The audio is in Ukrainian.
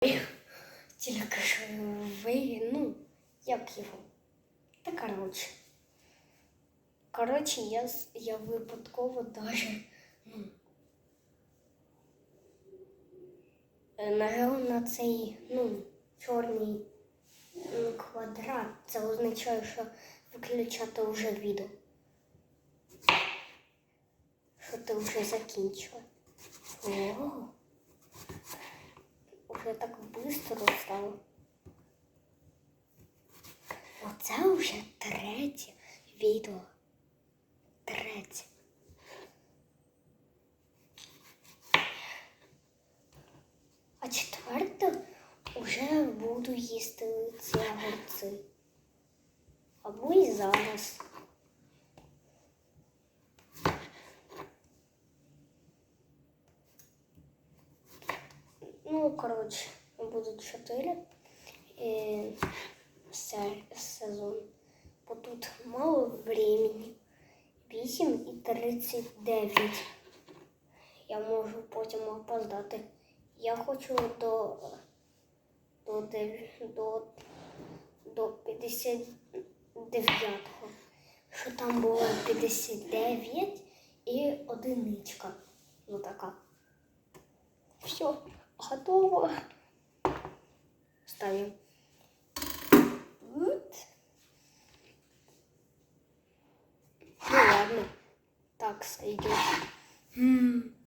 Тільки що ви, ну, як його? Та коротше. Коротше, я, я випадково даже, ну, нажав на цей, ну, чорний м, квадрат. Це означає, що виключати вже відео. Що ти вже закінчила. О, уже так швидко стало. Оце вже третє відео. Третє. А четверте вже буду їсти ці огурці. Або і зараз. Ну, коротше, будуть чотири е, сезон. Бо тут мало времени. 8 і 39. Я можу потім опоздати. Я хочу до, до, до, до 59-го. Що там було 59 і одиничка. Ну така. Все, готово. Ставим. Вот. Ну ладно. Так, сойдет.